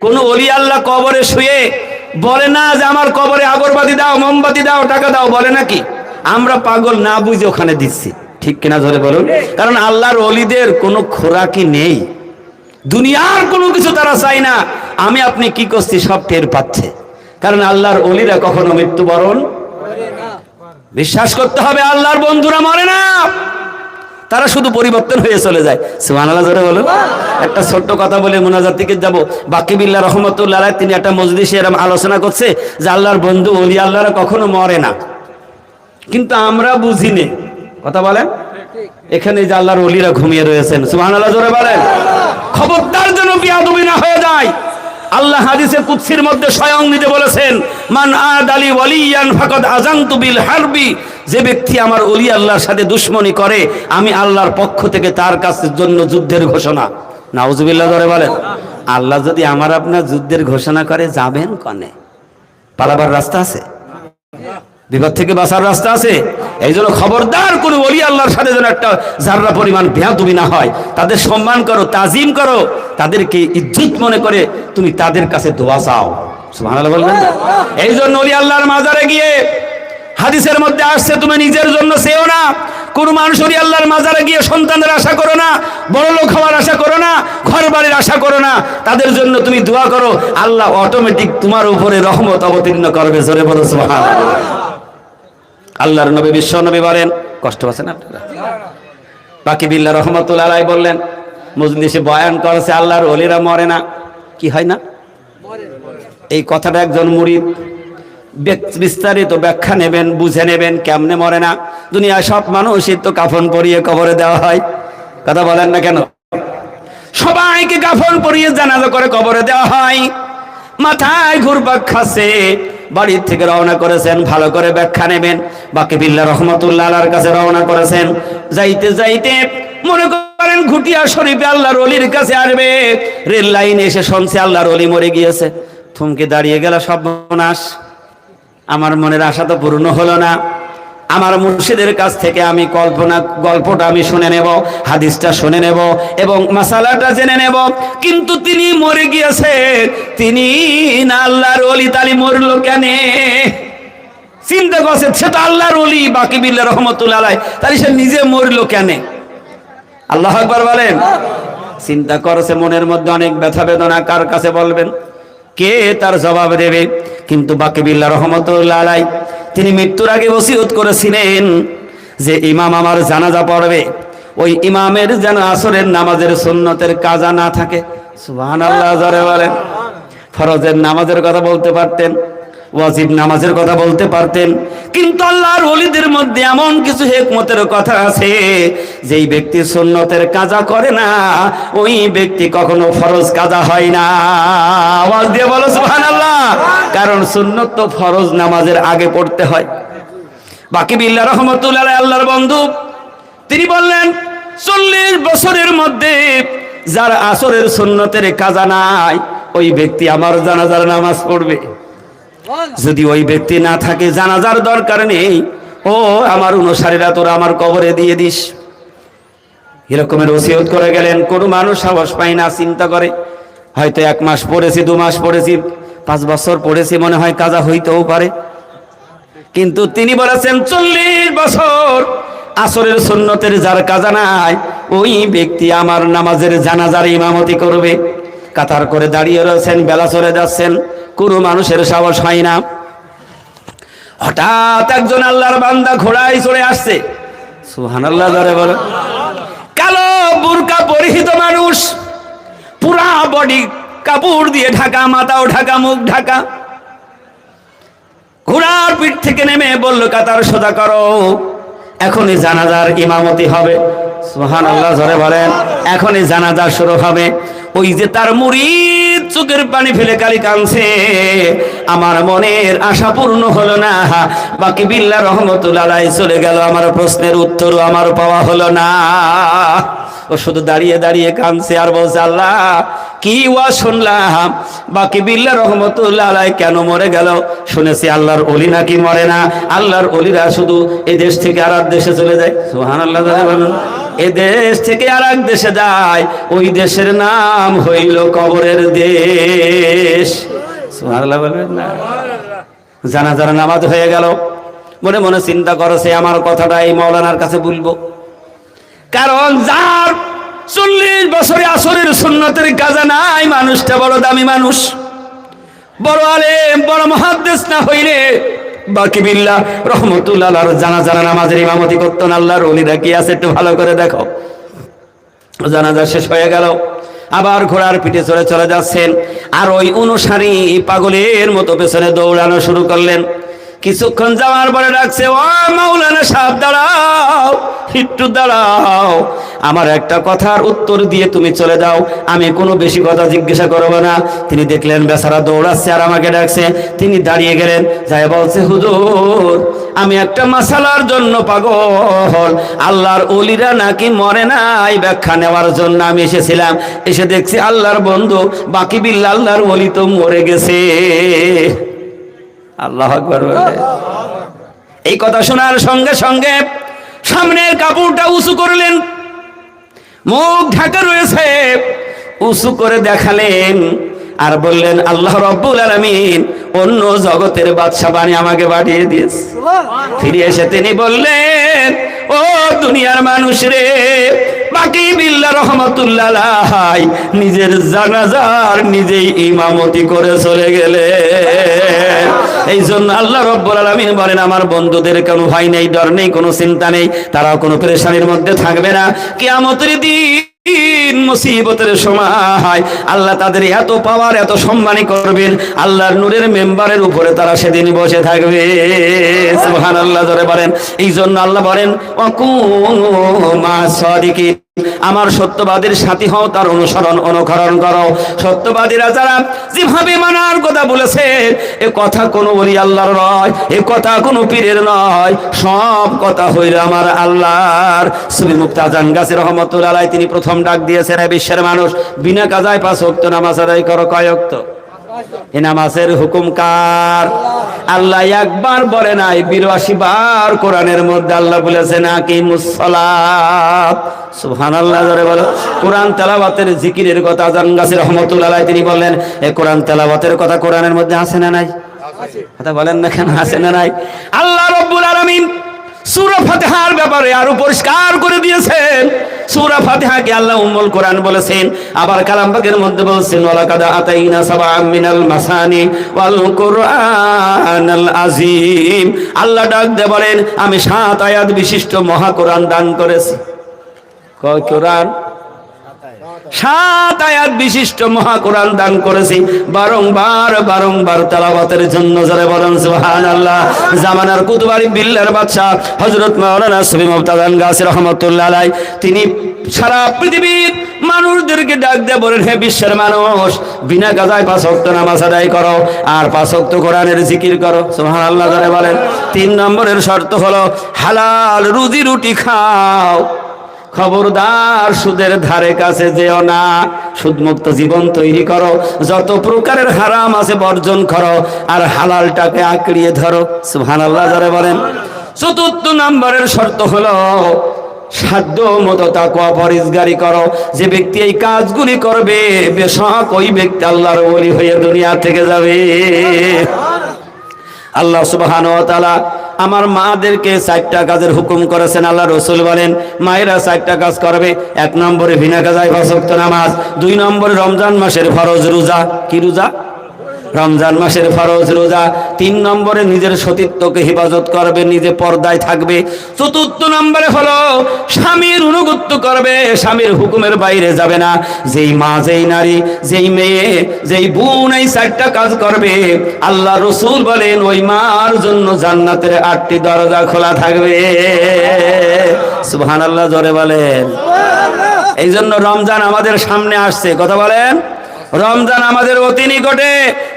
কোন অলি আল্লাহ কবরে শুয়ে বলে না যে আমার কবরে আগরবাতি দাও, মোমবাতি দাও, টাকা দাও, বলে নাকি? আমরা পাগল না বুঝে ওখানে দিচ্ছি। ঠিক কিনা ধরে বলুন? কারণ আল্লাহর অলিদের কোনো খোরাকি নেই। দুনিয়ার কোনো কিছু তারা চাই না। আমি, আপনি কি করছি, সব টের পাচ্ছে। কারণ আল্লাহর অলিরা কখনো মৃত্যুবরণ বিশ্বাস করতে হবে, আল্লাহর বন্ধুরা মরে না। তারা শুধু পরিবর্তন হয়ে চলে যায়। সুবহানাল্লাহ, জোরে বলুন একটা ছোট্ট কথা বলে মোনাজাত থেকে যাব। বাকিবিল্লাহ রহমতুল্লাহ আলাইহ তিনি একটা মজলিসে এরকম আলোচনা করছে যে আল্লাহর বন্ধু অলি আল্লাহরা কখনো মরে না। কিন্তু আমরা বুঝি নে কথা বলেন? এখানে যে আল্লাহর অলিরা ঘুমিয়ে রয়েছেন। সুবহানাল্লাহ, জোরে বলেন। খবরদার যেন বিয়াদবি না হয়ে যায়। আল্লাহ হাদিসে কুৎসির মধ্যে স্বয়ং নিজে বলেছেন, মান আদ আলী ওয়ালিয়ান ফাকাদ আজানতু বিল হারবি যে ব্যক্তি আমার অলি আল্লাহর সাথে দুশ্মনী করে, আমি আল্লাহর পক্ষ থেকে তার কাছের জন্য যুদ্ধের ঘোষণা। নাউজুবিল্লাহ ধরে বলেন, আল্লাহ যদি আমার আপনার যুদ্ধের ঘোষণা করে, যাবেন কনে? পালাবার রাস্তা আছে? বিপদ থেকে বাঁচার রাস্তা আছে। এই জন্য খবরদার কোনো অলি আল্লাহর সাথে যেন একটা জাররা পরিমাণ তুমি না হয়, তাদের সম্মান করো, তাজিম করো, তাদেরকে ইজ্জত মনে করে তুমি তাদের কাছে দোয়া চাও। বলবেন এই জন্য অলি আল্লাহর মাজারে গিয়ে হাদিসের মধ্যে আসছে, তুমি নিজের জন্য চেও না। কোন মানুষ অলি আল্লাহর মাজারে গিয়ে সন্তানের আশা করো না বড় লোক হওয়ার আশা করো না ঘর বাড়ির আশা করো না। তাদের জন্য তুমি দোয়া করো। আল্লাহ অটোমেটিক তোমার উপরে রহমত অবতীর্ণ করবে, জোরে বলো সুবহানাল্লাহ। আল্লাহর নবী, বিশ্ব নবী বলেন। কষ্ট পাচ্ছেন আপনারা? বাকি বিল্লা রহমতুল্লাহ আলাই বললেন, মজলিসে বয়ান করেছে, আল্লাহর অলিরা মরে না। কি হয় না? এই কথাটা একজন মুরিদ বিস্তারিত ব্যাখ্যা নেবেন, বুঝে নেবেন কেমনে মরে না। দুনিয়ায় সব মানুষই তো কাফন পরিয়ে কবরে দেওয়া হয়। কথা বলেন না কেন? সবাইকে কাফন পরিয়ে জানাজা করে কবরে দেওয়া হয়। মাথায় ঘুরপাক খাচ্ছে বাড়ির থেকে রওনা করেছেন, ভালো করে ব্যাখ্যা নেবেন। বাকি বিল্লা রহমতুল্লাহ কাছে রওনা করেছেন। যাইতে যাইতে মনে করেন ঘুটিয়া শরীফে আল্লাহর অলির কাছে আসবে। রেল লাইনে এসে শুনছে আল্লাহর অলি মরে গিয়েছে। থমকে দাঁড়িয়ে গেল সব নাশ আমার মনের আশা তো পূর্ণ হলো না। আমার মুর্শিদের কাছ থেকে আমি কল্পনা, গল্পটা আমি শুনে নেব, হাদিসটা শুনে নেব এবং মাসালাটা জেনে নেব। কিন্তু তিনি মরে গিয়েছে, তিনি না আল্লাহর অলি তালি মরলো কেন? চিন্তা করছে, সে তো আল্লাহর অলি বাকি বিল্লা রহমতুল্লাহ তাহলে সে নিজে মরলো কেন? আল্লাহ একবার বলেন। চিন্তা করছে, মনের মধ্যে অনেক ব্যথা বেদনা, কার কাছে বলবেন? কে তার জবাব দেবে? কিন্তু বাকি বিল্লা রহমতুল্লাহ আলাই তিনি মৃত্যুর আগে ওসিয়ত করেছিলেন যে ইমাম আমার জানাজা পড়বে। ওই ইমামের যেন আসরের নামাজের সুন্নতের কাজা না থাকে। সুবহানাল্লাহ, জোরে বলেন। ফরজের নামাজের কথা বলতে পারতেন। ওয়াজিব নামাজের কথা বলতে পারতেন। কিন্তু আল্লাহর ওলিদের মধ্যে এমন কিছু হেকমতের কথা আছে, যেই ব্যক্তি সুন্নতের কাজা করে না, ওই ব্যক্তি কখনো ফরজ কাজা হয় না। আওয়াজ দিয়ে বলো, সুবহানাল্লাহ। কারণ সুন্নত তো ফরজ নামাজের আগে পড়তে হয়। বাকি বিল্লাহ রহমতুল্লাহ আল্লাহর বন্ধু, তিনি বললেন, চল্লিশ বছরের মধ্যে যার আসরের সুন্নতের কাজা নাই, ওই ব্যক্তি আমার জানাজার নামাজ পড়বে। যদি ওই ব্যক্তি না থাকে, জানাজার দরকার নেই। ও আমার অনুসারীরা, তোরা আমার কবরে দিয়ে দিস। এরকমের ওসিয়ত করে গেলেন। কোনো মানুষ সাহস পায় না, চিন্তা করে। হয়তো এক মাস পড়েছি, দু মাস পড়েছি, পাঁচ বছর পড়েছি, মনে হয় কাজা হইতেও পারে। কিন্তু তিনি বলেছেন, চল্লিশ বছর আসরের সুন্নতের যার কাজা নাই, ওই ব্যক্তি আমার নামাজের জানাজার ইমামতি করবে। কাতার করে দাঁড়িয়ে রয়েছেন, বেলা চলে যাচ্ছেন, কোনো মানুষের সাহস হয় না। হঠাৎ একজন আল্লাহর বান্দা ঘোড়ায় চলে আসছে। সুহান আল্লাহ ধরে বলে। কালো বুরকা পরিহিত মানুষ, পুরা বডি কাপড় দিয়ে ঢাকা, মাথাও ঢাকা, মুখ ঢাকা। ঘোড়ার পিঠ থেকে নেমে বলল, কাতার সোজা করো। এখনই জানাজার ইমামতি হবে। সুহান আল্লাহ ধরে বলেন। এখনই জানাজা শুরু হবে। ওই যে তার মুরিদ চোখের পানি ফেলে কালি কানছে আমার মনের আশা পূর্ণ হলো না। বাকি বিল্লা রহমতুল্লাহ চলে গেল। আমার প্রশ্নের উত্তরও আমার পাওয়া হলো না। ও শুধু দাঁড়িয়ে দাঁড়িয়ে কানছে আর বলছে, আল্লাহ, কি ওয়া শুনলাম? বাকি বিল্লা রহমতুল্লাহ কেন মরে গেল? শুনেছি আল্লাহর অলি নাকি মরে না। আল্লাহর অলিরা শুধু এই দেশ থেকে আর দেশে চলে যায়। সুহান আল্লাহ এ দেশ থেকে আর এক দেশে যায়, ওই দেশের নাম হইল কবরের দেশ। বলবেন না? জানা জানা নামাজ হয়ে গেল। মনে মনে চিন্তা করছে আমার কথাটা এই মৌলানার কাছে বলব। কারণ যার চল্লিশ বছরে আসরের সুন্নতের কাজে নাই, মানুষটা বড় দামি মানুষ। বড় আলেম, বড় মহাদ্দেশ না হইলে বাকি বিল্লা রহমতুল্লাহ জানা জানা নামাজের ইমামতি করতেন আল্লাহর অলিরা কি আছে, একটু ভালো করে দেখো। জানাজা শেষ হয়ে গেল। আবার ঘোড়ার পিঠে চড়ে চলে যাচ্ছেন। আর ওই অনুসারী পাগলের মতো পেছনে দৌড়ানো শুরু করলেন। কিছুক্ষণ যাওয়ার পরে ডাকছে, ও মাওলানা সাহেব, দাঁড়াও, একটু দাঁড়াও। আমার একটা কথার উত্তর দিয়ে তুমি চলে যাও। আমি কোনো বেশি কথা জিজ্ঞাসা করব না। তিনি দেখলেন বেচারা দৌড়াচ্ছে আর আমাকে ডাকছে। তিনি দাঁড়িয়ে গেলেন যাই বলছে, হুজুর, আমি একটা মাসালার জন্য পাগল। আল্লাহর অলিরা নাকি মরে নাই ব্যাখ্যা নেওয়ার জন্য আমি এসেছিলাম। এসে দেখছি আল্লাহর বন্ধু, বাকি বিল্লা আল্লাহর অলি তো মরে গেছে। আল্লাহ আকবর বলে। এই কথা শোনার সঙ্গে সঙ্গে সামনের কাপড়টা উঁচু করলেন মুখ ঢাকা রয়েছে উঁচু করে দেখালেন আর বললেন আল্লাহ রব্বুল আলমিন অন্য জগতের বাদশা বাণী আমাকে পাঠিয়ে দিয়েছে ফিরে এসে তিনি বললেন ও দুনিয়ার মানুষ রে বাকি বিল্লা রহমতুল্লাহ নিজের জানাজার নিজেই ইমামতি করে চলে গেলে। এই জন্য আল্লাহ রব্বুল আলমিন বলেন, আমার বন্ধুদের কোনো ভয় নেই, ডর নেই, কোনো চিন্তা নেই। তারাও কোনো পরেশানির মধ্যে থাকবে না। কিয়ামতের দিন মুসিবতের সময় আল্লাহ তাদের এত পাওয়ার, এত সম্মানী করবেন। আল্লাহর নূরের মেম্বারের উপরে তারা সেদিন বসে থাকবে। সুবহানাল্লাহ ধরে বলেন। এই জন্য আল্লাহ বলেন অকুন মা সাদিকিন। আমার সত্যবাদীর সাথী হও, তার অনুসরণ অনুকরণ করো। সত্যবাদীরা যারা যেভাবে মানার কথা বলেছে, এ কথা কোনো বলি আল্লাহর নয়, এ কথা কোনো পীরের নয়। সব কথা হইল আমার আল্লাহর। সুবি মুক্তাজান গাছের রহমতুল্লাহ তিনি প্রথম ডাক দিয়েছেন বিশ্বের মানুষ, বিনা কাজায় পাঁচ অক্ত নামাজ আদায় করো, কয় অক্ত এ নামাজের হুকুম কার? আল্লাহ একবার বলে নাই বিরাশি বার কোরআনের মধ্যে আল্লাহ বলেছেন নাকি ধরে বলো। কোরআন তেলাবাতের জিকিরের কথা আজান গাছের রহমতুল্লাহ তিনি বললেন এ কোরআন তেলাবাতের কথা কোরআনের মধ্যে আছে না নাই? কথা বলেন না কেন আছে না নাই? আল্লাহ রব্বুল আলামিন সূরা ফাতিহার ব্যাপারে আরও পরিষ্কার করে দিয়েছেন। সুরা ফাতিহাকে আল্লাহ উম্মুল কোরআন বলেছেন, আবার কালামবাগের মধ্যে বলছেন, ওয়ালাকাদ আতাইনা সাবআম মিনাল মাসানি ওয়াল কুরআনাল আযীম। আল্লাহ ডাক দিয়ে বলেন, আমি সাত আয়াত বিশিষ্ট মহা কোরআন দান করেছি। কয় কোরআন? সাত আয়াত বিশিষ্ট মহা কোরআন দান করেছি। বারংবার বারংবার তেলাওয়াতের জন্য যারা বলেন সুবহান আল্লাহ জামানার কুতুবারি বিল্লার বাদশাহ হযরত মাওলানা সুবি মুফতাদান গাছি রহমাতুল্লাহ আলাই তিনি সারা পৃথিবীর মানুষদেরকে ডাক দিয়ে বলেন, হে বিশ্বের মানুষ, বিনা গাজায় পাঁচ ওয়াক্ত নামাজ আদায় করো, আর পাঁচ ওয়াক্ত কোরআনের জিকির করো। সুবহান আল্লাহ বলেন। তিন নম্বরের শর্ত হলো, হালাল রুজি রুটি খাও। খবরদার সুদের ধারে কাছে যেও না। সুদমুক্ত জীবন তৈরি করো। যত প্রকারের হারাম আছে বর্জন করো। আর হালালটাকে আঁকড়িয়ে ধরো। সুবহানাল্লাহ ধরে বলেন। চতুর্থ নম্বরের শর্ত হলো, সাধ্য মতো তাকুয়া পরিষ্কারি করো। যে ব্যক্তি এই কাজগুলি করবে, বেশক ওই ব্যক্তি আল্লাহর বলি হয়ে দুনিয়া থেকে যাবে। আল্লাহ সুবহান ওয়া তাআলা আমার মাদেরকে চারটা কাজের হুকুম করেছেন আল্লাহ রসুল বলেন, মায়েরা চারটা কাজ করবে, এক নম্বরে ভিনা কাজায় নামাজ, দুই নম্বরে রমজান মাসের ফরজ রোজা, কি রোজা? রমজান মাসের ফরজ রোজা তিন নম্বরে নিজের সতীত্বকে হেফাজত করবে, নিজে পর্দায় থাকবে। চতুর্থ নম্বরে হলো স্বামীর অনুগত্য করবে, স্বামীর হুকুমের বাইরে যাবে না। যেই মা, যেই নারী, যেই মেয়ে, যেই বোন এই চারটা কাজ করবে, আল্লাহ রসুল বলেন, ওই মার জন্য জান্নাতের আটটি দরজা খোলা থাকবে। সুবহান আল্লাহ জোরে বলেন। এই জন্য রমজান আমাদের সামনে আসছে। কথা বলেন। রমজান আমাদের অতি নিকটে,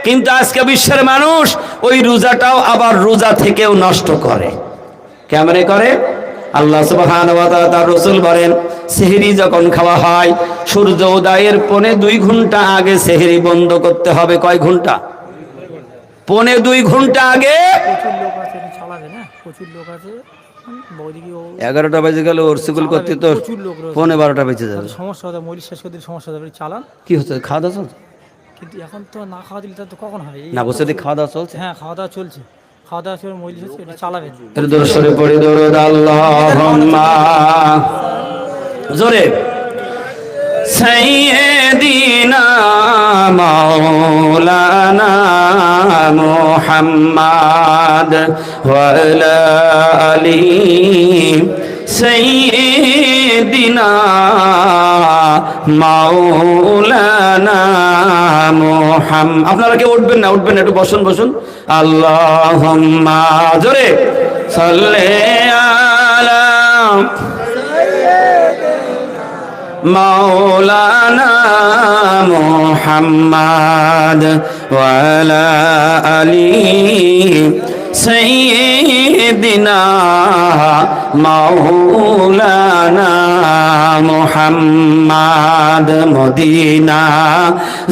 কিন্তু আজকে বিশ্বের মানুষ ওই রোজাটাও আবার রোজা থেকেও নষ্ট করে। কেমনে করে? আল্লাহ সুবহান তার রাসূল বলেন, সেহরি যখন খাওয়া হয়, সূর্য উদয়ের পনে দুই ঘণ্টা আগে সেহরি বন্ধ করতে হবে। কয় ঘণ্টা? পনে দুই ঘণ্টা আগে প্রচুর লোক আছে। এগারোটা বেজে গেল ওর স্কুল করতে তো পনেরো বারোটা বেজে যাবে। সমস্যা হবে মরিচ শেষ করতে সমস্যা হবে চালান। কি হচ্ছে? খাওয়া দাওয়া চলছে? কিন্তু এখন তো না খাওয়া দিলে তা কখন হবে না বসে দিয়ে খাওয়া দাওয়া চলছে? হ্যাঁ খাওয়া দাওয়া চলছে। খাওয়া দাওয়া চলে হচ্ছে এটা চালাবে। দর্শনে পড়ে দরুদ আল্লাহ জোরে। সাইয়্যিদিনা মাওলানা মুহাম্মাদ আলা সাইয়্যিদিনা মাওলানা মুহাম আপনারা কেউ উঠবেন না, উঠবেন একটু বসুন বসুন। আল্লাহুম্মা জোরে। সাল্লি আলা মাওলানা মুহাম্মাদ ওয়া আলা আলি সাইয়্যিদিনা মাওলানা মুহাম্মাদ মদিনা।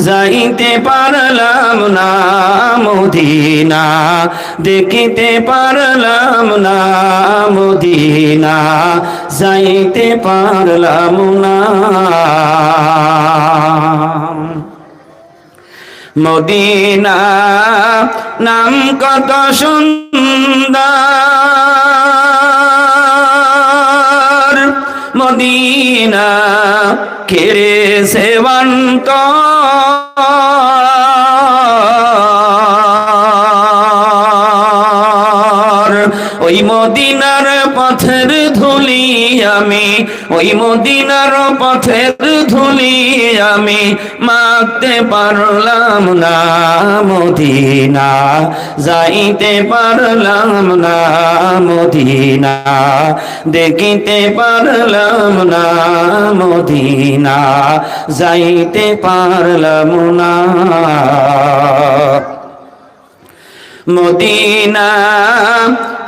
যাইতে পারলাম না মদিনা, দেখিতে পারলাম না মদিনা, যাইতে পারলাম না। মদিনা নাম কত সুন্দর। মদিনা কেরে সেবন্ত ওই মদিনার পথের ধুলি আমি মাখতে পারলাম না, মদিনা। যাইতে পারলাম না, মদিনা। দেখিতে পারলাম না, মদিনা। যাইতে পারলাম না। মদিনা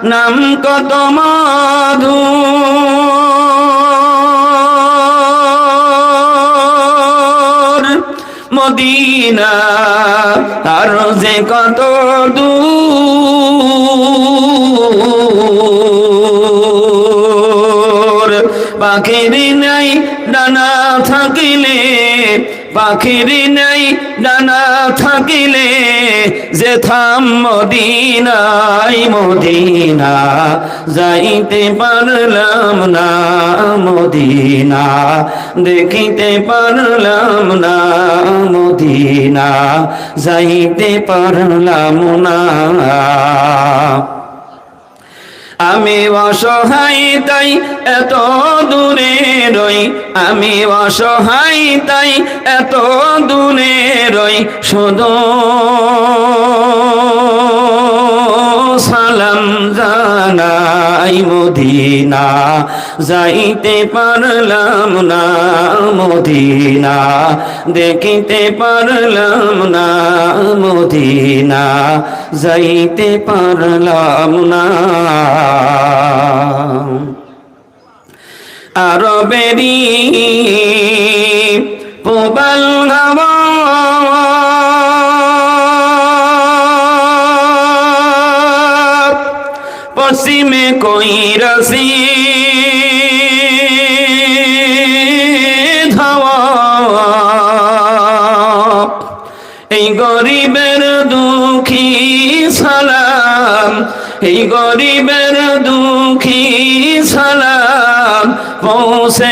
নাম কত মধু। মদিনা আর যে কত দূর। পাখির নাই ডানা থাকিলে পাখির নাই, ডানা থাকিলে যে থাম মদিনাই মদিনা যাইতে পারলাম না, মদিনা দেখিতে পারলাম না, মদিনা যাইতে পারলাম না। আমি অসহায়, তাই এত দূরে রই। আমি অসহায়, তাই এত দূরে রই। শুধু সালাম জানাই মদিনা। যাইতে পারলাম না মদিনা, দেখিতে পারলাম না মদিনা, যাইতে পারলাম না। আরবেরি পোবাল পশ্চিমে কই রসি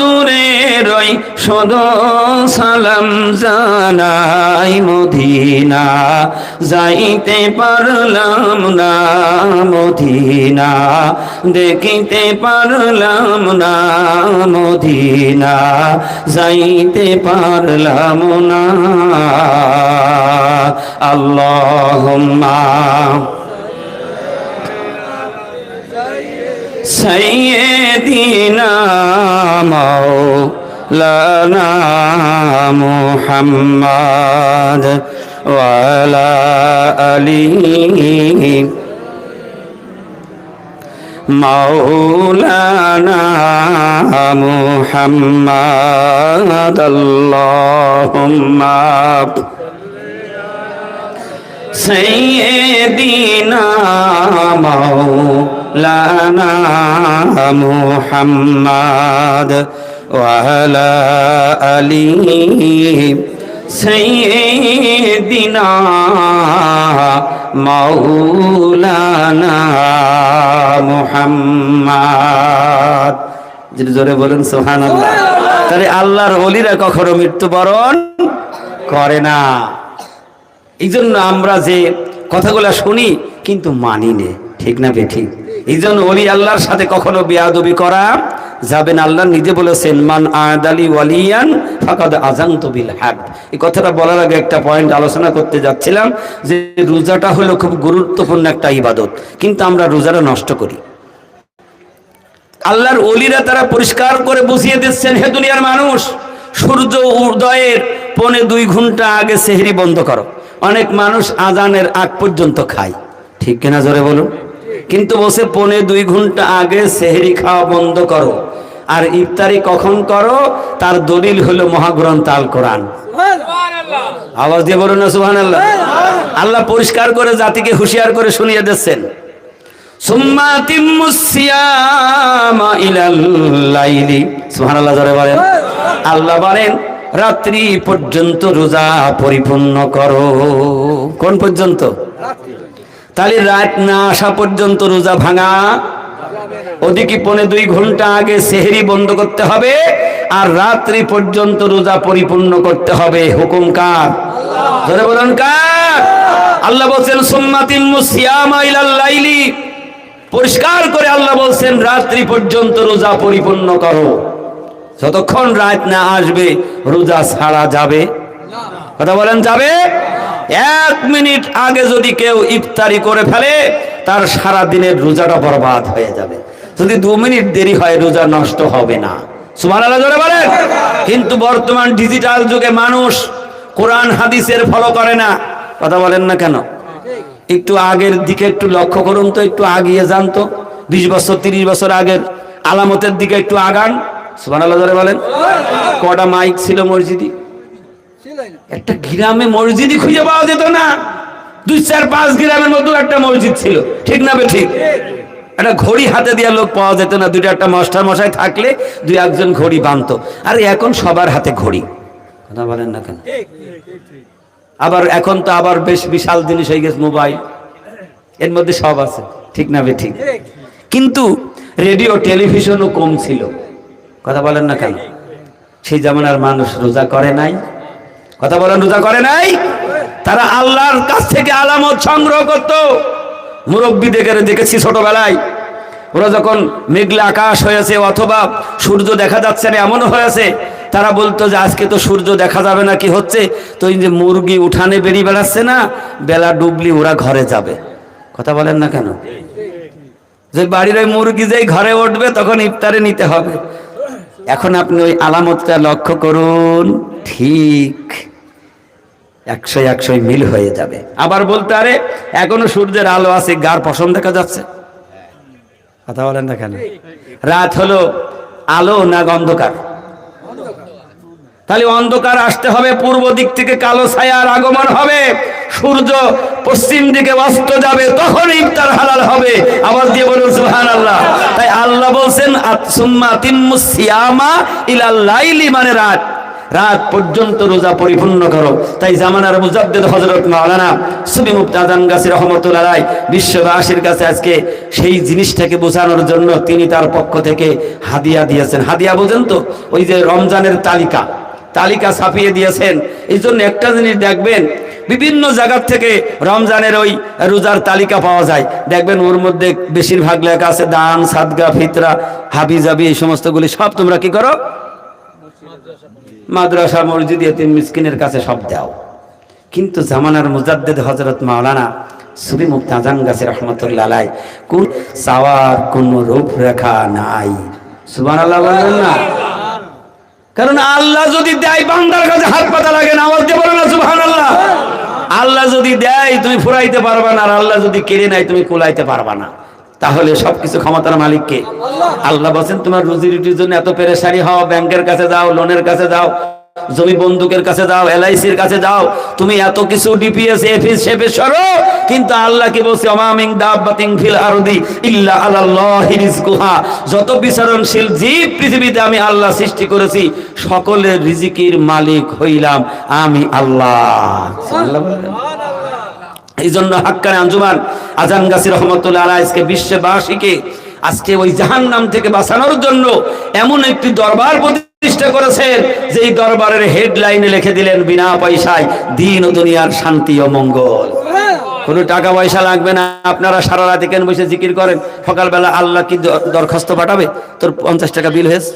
দূরে রই সদ সালাম জানাই মদিনা। যাইতে পারলাম না মদিনা, দেখিতে পারলাম না মদিনা, যাইতে পারলাম না। সৈয়দিনা মাওলানা মুহাম্মদ ওয়ালা আলী মাওলানা মুহাম্মদ আল্লাহুম্মা সৈয়দিনা مولانا محمد وعلى آله سيدنا مولانا মুহাম্মদ যদি জোরে বলুন সুবহানাল্লাহ তাহলে আল্লাহর ওলিরা কখনো মৃত্যুবরণ করে না এই জন্য আমরা যে কথাগুলো শুনি কিন্তু মানি নে ঠিক না বেঠিক এই জন্য অলি আল্লাহর সাথে কখনো বেয়াদবি করা যাবেন আল্লাহ নিজে বলেছেন, মান আদালি ওয়ালিয়ান ফাকাদ আজান্ত বিল হাক এই কথাটা বলার আগে একটা পয়েন্ট আলোচনা করতে যাচ্ছিলাম যে রোজাটা হলো খুব গুরুত্বপূর্ণ একটা ইবাদত, কিন্তু আমরা রোজাটা নষ্ট করি। আল্লাহর অলিরা তারা পরিষ্কার করে বুঝিয়ে দিচ্ছেন, হে দুনিয়ার মানুষ, সূর্য উদয়ের পনে দুই ঘণ্টা আগে সেহরি বন্ধ করো। অনেক মানুষ আজানের আগ পর্যন্ত খায়। ঠিক কিনা জোরে বলুন? কিন্তু বসে পনে দুই ঘণ্টা আগে সেহরি খাওয়া বন্ধ করো। আর ইফতারি কখন করো? তার দলিল হলো মহাগ্রন্থ আল কোরআন। আওয়াজ দিয়ে বলুন না সুহান আল্লাহ আল্লাহ পরিষ্কার করে জাতিকে হুঁশিয়ার করে শুনিয়ে দিচ্ছেন। আল্লাহ বলেন রাত্রি পর্যন্ত রোজা পরিপূর্ণ করো। কোন পর্যন্ত? তাহলে রাত না আসা পর্যন্ত রোজা ভাঙা। ওদিকে পনে দুই ঘণ্টা আগে সেহেরি বন্ধ করতে হবে, আর রাত্রি পর্যন্ত রোজা পরিপূর্ণ করতে হবে। হুকুম কার? ধরে বলুন কার? আল্লাহ বলছেন সুম্মাতিন লাইলি। পরিষ্কার করে আল্লাহ বলছেন, রাত্রি পর্যন্ত রোজা পরিপূর্ণ করো। যতক্ষণ রাত না আসবে, রোজা ছাড়া যাবে। কথা বলেন, যাবে? এক মিনিট আগে যদি কেউ ইফতারি করে ফেলে, তার সারা দিনের রোজাটা বরবাদ হয়ে যাবে। যদি দু মিনিট দেরি হয়, রোজা নষ্ট হবে না। সুমান বলেন। কিন্তু বর্তমান ডিজিটাল যুগে মানুষ কোরআন, হাদিসের ফলো করে না। কথা বলেন না কেন? একটু আগের দিকে একটু লক্ষ্য করুন তো, একটু আগিয়ে যান তো। বিশ বছর, তিরিশ বছর আগের আলামতের দিকে একটু আগান। সুমান ধরে বলেন। কটা মাইক ছিল মসজিদি? একটা গ্রামে মসজিদই খুঁজে পাওয়া যেত না। দুই চার পাঁচ গ্রামের মতো একটা মসজিদ ছিল। ঠিক না বে ঠিক? একটা ঘড়ি হাতে দেওয়া লোক পাওয়া যেত না। দুইটা একটা মাস্টার মশাই থাকলে দুই একজন ঘড়ি বাঁধতো। আর এখন সবার হাতে ঘড়ি। কথা বলেন না কেন? আবার এখন তো আবার বেশ বিশাল জিনিস হয়ে গেছে মোবাইল। এর মধ্যে সব আছে। ঠিক না বে ঠিক? কিন্তু রেডিও, টেলিভিশনও কম ছিল। কথা বলেন না কেন? সেই জামানার মানুষ রোজা করে নাই। কথা বলেন রোজা করে নাই? তারা আল্লাহর কাছ থেকে আলামত সংগ্রহ করত। মুরব্বী দেখে দেখেছি ছোটবেলায়। ওরা যখন মেঘলা আকাশ হয়েছে অথবা সূর্য দেখা যাচ্ছে না, এমনও হয়েছে। তারা বলতো যে আজকে তো সূর্য দেখা যাবে না, কি হচ্ছে? তো এই যে মুরগি উঠানে বেরিয়ে বেড়াচ্ছে না, বেলা ডুবলি ওরা ঘরে যাবে। কথা বলেন না কেন? যে বাড়ির ওই মুরগি যেই ঘরে উঠবে, তখন ইফতারে নিতে হবে। এখন আপনি ওই আলামতটা লক্ষ্য করুন। ঠিক। একশো একশো মিল হয়ে যাবে। আবার বলতে আরে, এখনও সূর্যের আলো আছে, গার পশম দেখা যাচ্ছে। কথা বলেন না কেন? রাত হলো আলো না অন্ধকার? তাহলে অন্ধকার আসতে হবে, পূর্ব দিক থেকে কালো ছায়ার আগমন হবে। সূর্য পশ্চিম দিকে অস্ত যাবে তখন ইফতার হালাল হবে। আবার দিয়ে বলুন সুহান আল্লাহ তাই আল্লাহ বলছেন সুম্মা তিম্মু সিয়ামা ইলাল লাইলি মানে রাত। রাত পর্যন্ত রোজা পরিপূর্ণ করো। তাই জামানার মুজাদ্দেদ হজরত মাওলানা সুবি মুফতি আজান গাছি রায় বিশ্ববাসীর কাছে আজকে সেই জিনিসটাকে বোঝানোর জন্য তিনি তার পক্ষ থেকে হাদিয়া দিয়েছেন। হাদিয়া বোঝেন তো, ওই যে রমজানের তালিকা তালিকা ছাপিয়ে দিয়েছেন। এই জন্য একটা জিনিস দেখবেন, বিভিন্ন জায়গার থেকে রমজানের ওই রোজার তালিকা পাওয়া যায়। দেখবেন ওর মধ্যে বেশিরভাগ লেখা আছে, দান, সাদগা, ফিতরা হাবি জাবি এই সমস্তগুলি সব তোমরা কি করো? মাদ্রাসা, মসজিদ, এতিম, মিসকিনের কাছে সব দাও। কিন্তু জামানার মুজাদ্দেদ হজরত মাওলানা সুবি মুক্তি গাছি রহমতুল্লাহ কোন চাওয়ার কোন রূপরেখা নাই। সুবান আল্লাহ না? কারণ আল্লাহ যদি দেয়, বান্দার কাছে হাত পাতা লাগে না দিয়ে বলে না সুবহান আল্লাহ আল্লাহ যদি দেয়, তুমি ফুরাইতে পারবা না, আর আল্লাহ যদি কেড়ে নেয়, তুমি কুলাইতে পারবা না। তাহলে সবকিছু ক্ষমতার মালিককে। আল্লাহ বলছেন, তোমার রুজি রুটির জন্য এত পেরেশানি হও, ব্যাংকের কাছে যাও, লোনের কাছে যাও, জমি বন্দুকের কাছে যাও, এলআইসির কাছে যাও। তুমি এত কিছু ডিপিএস, এফিস শেপে সরো, কিন্তু আল্লাহ কি বলছে অমামিং দাব্বাতিং ফিল আরদি ইল্লা আলাল্লাহি রিজকুহা যত বিচরণশীল জীব পৃথিবীতে আমি আল্লাহ সৃষ্টি করেছি, সকলের রিজিকির মালিক হইলাম আমি আল্লাহ। বললেন এই জন্য হাক্কানে আঞ্জুমান আজান গাছি রহমতুল্লাহ আলাইসকে বিশ্ববাসীকে আজকে ওই জাহান নাম থেকে বাঁচানোর জন্য এমন একটি দরবার প্রতিষ্ঠা করেছেন যে এই দরবারের হেডলাইনে লিখে দিলেন বিনা পয়সায় দিন ও দুনিয়ার শান্তি ও মঙ্গল। কোনো টাকা পয়সা লাগবে না আপনারা সারা রাত এখানে বসে জিকির করেন সকালবেলা আল্লাহ কি দরখাস্ত পাঠাবে? তোর পঞ্চাশ টাকা বিল হয়েছে?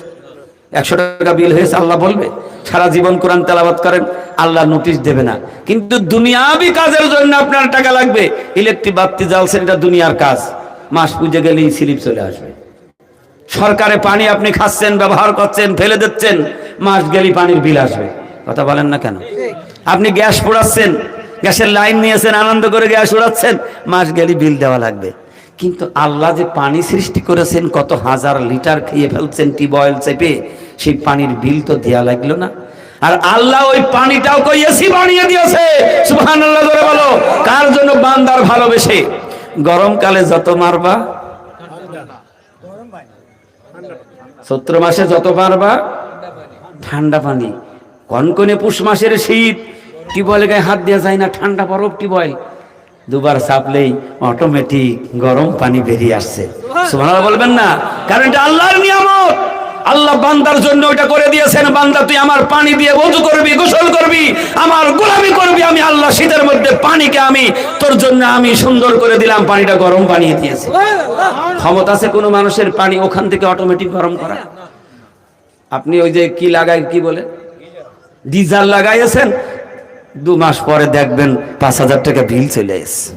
একশো টাকা বিল হয়েছে, আল্লাহ বলবে, সারা জীবন কোরআন তেলাবাত করেন, আল্লাহ নোটিশ দেবে না। কিন্তু দুনিয়াবি কাজের জন্য আপনার টাকা লাগবে, ইলেকট্রিক বাতি জ্বালছেন এটা দুনিয়ার কাজ। মাস পুজে গেলেই স্লিপ চলে আসবে। সরকারে পানি আপনি খাচ্ছেন, ব্যবহার করছেন, ফেলে দিচ্ছেন, মাস গেলেই পানির বিল আসবে। কথা বলেন না কেন? আপনি গ্যাস পোড়াচ্ছেন, গ্যাসের লাইন নিয়েছেন, আনন্দ করে গ্যাস উড়াচ্ছেন, মাস গেলেই বিল দেওয়া লাগবে। কিন্তু আল্লাহ যে পানি সৃষ্টি করেছেন, কত হাজার লিটার খেয়ে ফেলছেন, টিউবওয়েল চেপে সেই পানির বিল তো দেয়া লাগল না। আর আল্লাহ ওই পানিটাও কই এসি বানিয়ে দিয়েছে। সুবহানাল্লাহ করে বলো। কার জন্য বান্দার ভালোবেসে? গরমকালে যত মারবা চৈত্র মাসে যত পারবা ঠান্ডা পানি। কনকনে পুষ মাসের শীত? টিউবওয়েল গায়ে হাত দেওয়া যায় না ঠান্ডা বরফ টিউবওয়েল দুবার চাপলেই অটোমেটিক গরম পানি বেরিয়ে আসছে। সুবহানাল্লাহ বলবেন না কারণ এটা আল্লাহর নিয়ামত। আল্লাহ বান্দার জন্য ওটা করে দিয়েছেন, বান্দা, তুই আমার পানি দিয়ে বধু করবি, গোসল করবি, আমার গোলামি করবি, আমি আল্লাহ শীতের মধ্যে পানিকে আমি, তোর জন্য আমি সুন্দর করে দিলাম, পানিটা গরম বানিয়ে দিয়েছে। ক্ষমতা আছে কোনো মানুষের পানি ওখান থেকে অটোমেটিক গরম করা? আপনি ওই যে কি লাগাই কি বলে? ডিজাল লাগাইয়েছেন, দু মাস পরে দেখবেন পাঁচ হাজার টাকা বিল চলে এসছে।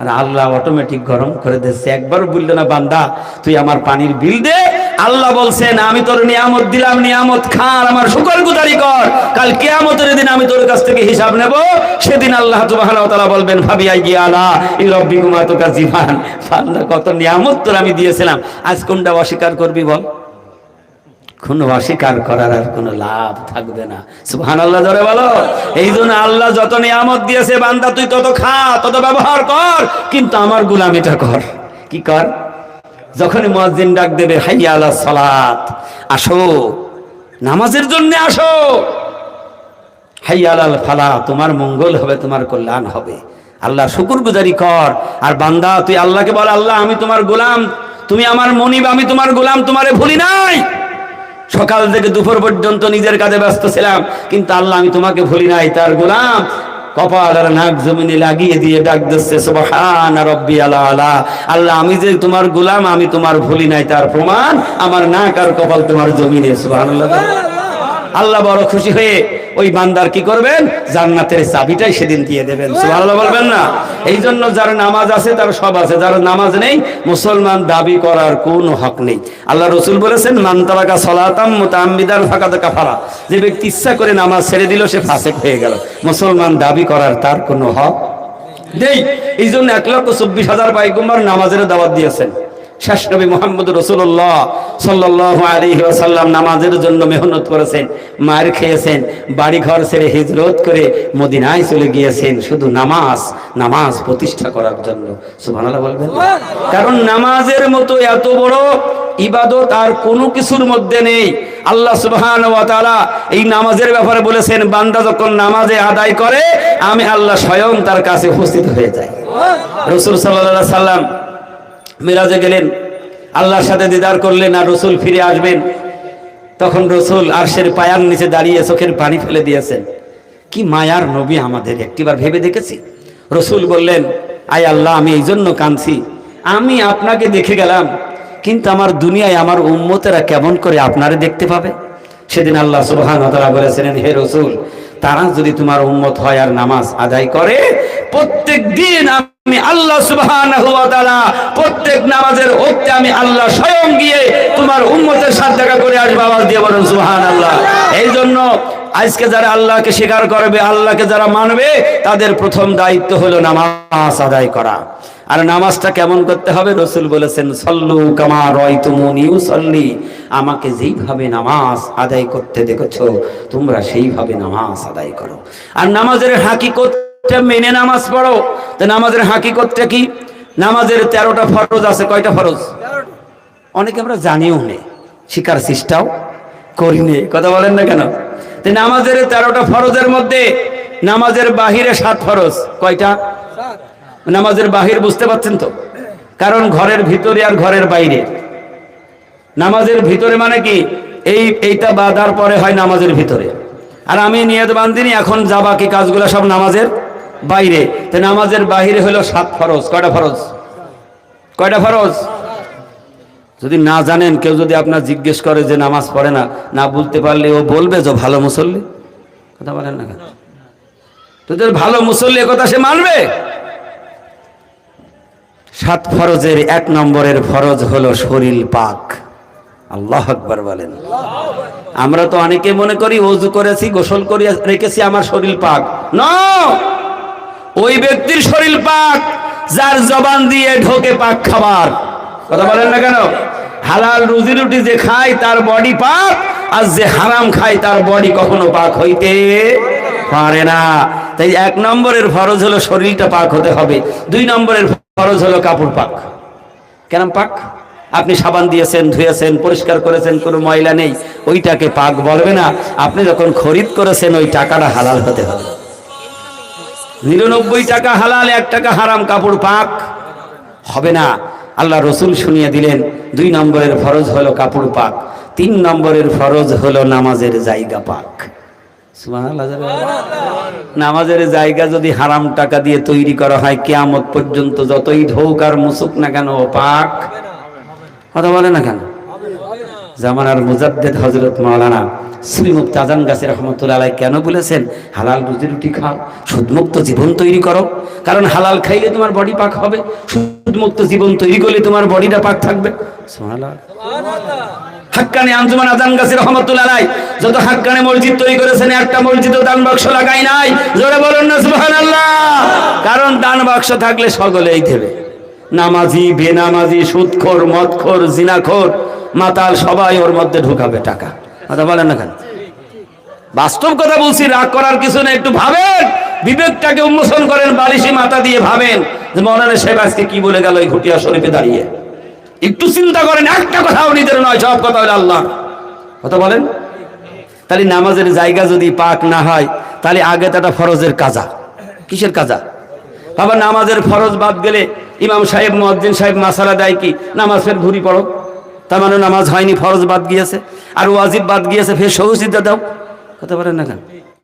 আর আল্লাহ অটোমেটিক গরম করে দিচ্ছে একবার বলল না, বান্দা, তুই আমার পানির বিল দে আল্লাহ বলছেন, আমি তোর নিয়ামত দিলাম, নিয়ামত খান, আমার শুকর গুদারি কর। কাল কেয়ামতের দিন আমি তোর কাছ থেকে হিসাব নেব। সেদিন আল্লাহ তাআলা বলবেন ভাবি আই গিয়া আলা এই রব্বিকুমা তোকা জীবান বান্দা, কত নিয়ামত তোর আমি দিয়েছিলাম। আজ কোনটা অস্বীকার করবি বল? কোনো অস্বীকার করার আর কোনো লাভ থাকবে না। সুহান আল্লাহ ধরে বলো। এই জন্য আল্লাহ যত নিয়ামত দিয়েছে, বান্দা, তুই তত খা, তত ব্যবহার কর, কিন্তু আমার গুলামিটা কর। কি কর? যখনই মসজিদ ডাক দেবে হাইয়া আল্লাহ সালাত, আসো, নামাজের জন্য আসো। হাইয়া আলাল ফালা, তোমার মঙ্গল হবে, তোমার কল্যাণ হবে। আল্লাহ শুকুর গুজারি কর। আর বান্দা, তুই আল্লাহকে বল, আল্লাহ, আমি তোমার গোলাম, তুমি আমার মনিব, আমি তোমার গোলাম, তোমারে ভুলি নাই। সকাল থেকে দুপুর পর্যন্ত নিজের কাজে ব্যস্ত ছিলাম, কিন্তু আল্লাহ, আমি তোমাকে ভুলি নাই, তার গোলাম। কপাল আর নাক জমিনে লাগিয়ে দিয়ে ডাক দিচ্ছে, সুবহান রব্বি আলা আলা, আল্লাহ, আমি যে তোমার গোলাম, আমি তোমার ভুলি নাই, তার প্রমাণ আমার নাক আর কপাল তোমার জমিনে, সুবহানাল্লাহ আল্লাহ বড় খুশি হয়ে ওই বান্দার কি করবেন? জান্নাতের চাবিটাই সেদিন দিয়ে দেবেন। সুবহানাল্লাহ বলবেন না? এই জন্য যার নামাজ আছে, তার সব আছে। যার নামাজ নেই, মুসলমান দাবি করার কোনো হক নেই। আল্লাহ রসুল বলেছেন, মান তারাকা সলাতাম মুতাআম্মিদান ফাকাদ কাফারা। যে ব্যক্তি ইচ্ছা করে নামাজ ছেড়ে দিল, সে ফাসেক হয়ে গেল। মুসলমান দাবি করার তার কোনো হক নেই। এই জন্য এক লক্ষ চব্বিশ হাজার পাইকুম্বার নামাজের দাওয়াত দিয়েছেন। শেষ নবী মোহাম্মদ রসুল্লাহ সাল্লাহ আলহি সাল্লাম নামাজের জন্য মেহনত করেছেন মার খেয়েছেন বাড়ি ঘর ছেড়ে হিজরত করে মদিনায় চলে গিয়েছেন শুধু নামাজ নামাজ প্রতিষ্ঠা করার জন্য। সুবহানাল্লাহ বলবেন কারণ নামাজের মতো এত বড় ইবাদত আর কোনো কিছুর মধ্যে নেই। আল্লাহ সুবহান ওয়া তাআলা এই নামাজের ব্যাপারে বলেছেন বান্দা যখন নামাজে আদায় করে আমি আল্লাহ স্বয়ং তার কাছে উপস্থিত হয়ে যাই। রসুল সাল্লাল্লাহু সাল্লাম মিরাজে গেলেন, আল্লাহর সাথে দিদার করলেন আর রসুল ফিরে আসবেন। তখন রসুল আরশের পায়ার নিচে দাঁড়িয়ে চোখের পানি ফেলে দিয়েছেন। কি মায়ার নবী আমাদের, একটিবার ভেবে দেখেছি। রসুল বললেন, আয় আল্লাহ, আমি এই জন্য কাঁদছি। আমি আপনাকে দেখে গেলাম, কিন্তু আমার দুনিয়ায় আমার উম্মতেরা কেমন করে আপনারে দেখতে পাবে? সেদিন আল্লাহ সুবহান বলেছিলেন, হে রসুল, তারা যদি তোমার উম্মত হয় আর নামাজ আদায় করে প্রত্যেক দিন আমি আল্লাহ সুবহানাহু প্রত্যেক নামাজের ওক্তে আমি আল্লাহ স্বয়ং গিয়ে তোমার উম্মতের সাথে দেখা করে আসব, আওয়াজ দিয়ে বলেন সুবহানাল্লাহ। এই জন্য আজকে যারা আল্লাহকে স্বীকার করবে, আল্লাহকে যারা মানবে, তাদের প্রথম দায়িত্ব হলো নামাজ আদায় করা। আর নামাজটা কেমন করতে হবে? রসুল বলেছেন, সল্লু কামা রয় তুমুনি সল্লি আমাকে যেইভাবে নামাজ আদায় করতে দেখেছ, তোমরা সেইভাবে নামাজ আদায় করো। আর নামাজের হাকিকতটা মেনে নামাজ পড়ো। তো নামাজের হাকিকতটা কি? নামাজের তেরোটা ফরজ আছে, কয়টা ফরজ? অনেকে আমরা জানিও নে, শিকার চেষ্টাও করিনি কথা বলেন না কেন? তো নামাজের তেরোটা ফরজের মধ্যে নামাজের বাহিরে সাত ফরজ, কয়টা? নামাজের বাহির বুঝতে পারছেন তো? কারণ ঘরের ভিতরে আর ঘরের বাইরে। নামাজের ভিতরে মানে কি? এই, এইটা বাঁধার পরে হয় নামাজের ভিতরে। আর আমি নিয়ত বান্ধিনি এখন যাবা কি কাজগুলো সব নামাজের? বাইরে। তো নামাজের বাহিরে হলো সাত ফরজ। কয়টা ফরজ? কয়টা ফরজ? যদি না জানেন, কেউ যদি আপনার জিজ্ঞেস করে যে নামাজ পড়ে না না বলতে পারলে ও বলবে যে ভালো মুসল্লি? কথা বলেন না কেন? তোদের ভালো মুসল্লি কথা সে মানবে? সাত ফরজের এক নম্বরের ফরজ হলো শরীর পাক। আল্লাহ আকবার বলেন। আমরা তো অনেকে মনে করি অজু করেছি, গোসল করি, রেখেছি, আমার শরীর পাক। ন! ওই ব্যক্তির শরীর পাক, যার জবান দিয়ে ঢোকে পাক খাবার। কথা বলেন না কেন? হালাল রুজি রুটি যে খায়, তার বডি পাক, আর যে হারাম খায়, তার বডি কখনো পাক হইতে পারে না। তাই এক নম্বরের ফরজ হলো শরীরটা পাক হতে হবে। দুই নম্বরের ফরজ হলো কাপড় পাক। কেন পাক? আপনি সাবান দিয়েছেন, ধুয়েছেন, পরিষ্কার করেছেন, কোনো ময়লা নেই, ওইটাকে পাক বলবে না। আপনি যখন খরিদ করেছেন, ওই টাকাটা হালাল হতে হবে। নিরানব্বই টাকা হালাল, এক টাকা হারাম কাপড় পাক। হবে না। আল্লাহ রসুল শুনিয়ে দিলেন, দুই নম্বরের ফরজ হলো কাপড় পাক, তিন নম্বরের ফরজ হলো নামাজের জায়গা পাক। নামাজের জায়গা যদি হারাম টাকা দিয়ে তৈরি করা হয়, কেয়ামত পর্যন্ত যতই ঢোক আর মুসুক না কেন পাক। কথা বলে না কেন? জামানার মুজাদ্দেদ হজরত মাওলানা শ্রীমুক্ত আজান গাছের রহমতুল্লাহ কেন বলেছেন, হালাল রুজি রুটি খাও, সুদমুক্ত জীবন তৈরি করো। কারণ হালাল খাইলে তোমার বডি পাক হবে, সুদমুক্ত জীবন তৈরি করলে তোমার বডিটা পাক থাকবে। হাক্কানি আঞ্জুমান আজান গাছের রহমতুল্লাহ যত হাক্কানি মসজিদ তৈরি করেছেন, একটা মসজিদও দান বাক্স লাগাই নাই। জোরে বলুন না, সুবহানাল্লাহ। কারণ দান বাক্স থাকলে সকলেই দেবে। নামাজি, বেনামাজি, সুদখোর, মদখোর, জিনাখোর মাতাল সবাই ওর মধ্যে ঢুকাবে টাকা। কথা বলেন না কেন? বাস্তব কথা বলছি, রাগ করার কিছু নেই, একটু ভাবেন। বিবেকটাকে উন্মোচন করেন, বালিশি মাথা দিয়ে ভাবেন। যে মৌলানা সাহেব আজকে কি বলে গেল এই ঘুটিয়া শরীফে দাঁড়িয়ে? একটু চিন্তা করেন, একটা কথাও নিজের নয়, সব কথা হলো আল্লাহ কথা বলেন? তাহলে নামাজের জায়গা যদি পাক না হয়, তাহলে আগে তো ফরজের কাজা। কিসের কাজা? বাবা, নামাজের ফরজ বাদ গেলে ইমাম সাহেব মজ্জিন সাহেব মাসালা দেয় কি? নামাজ ফের ঘুরি পড়ো। তার মানে নামাজ হয়নি, ফরজ বাদ গিয়েছে, আর ওয়াজিব বাদ গিয়েছে, ফের সহজিদা দাও। হতে বলেন না কেন?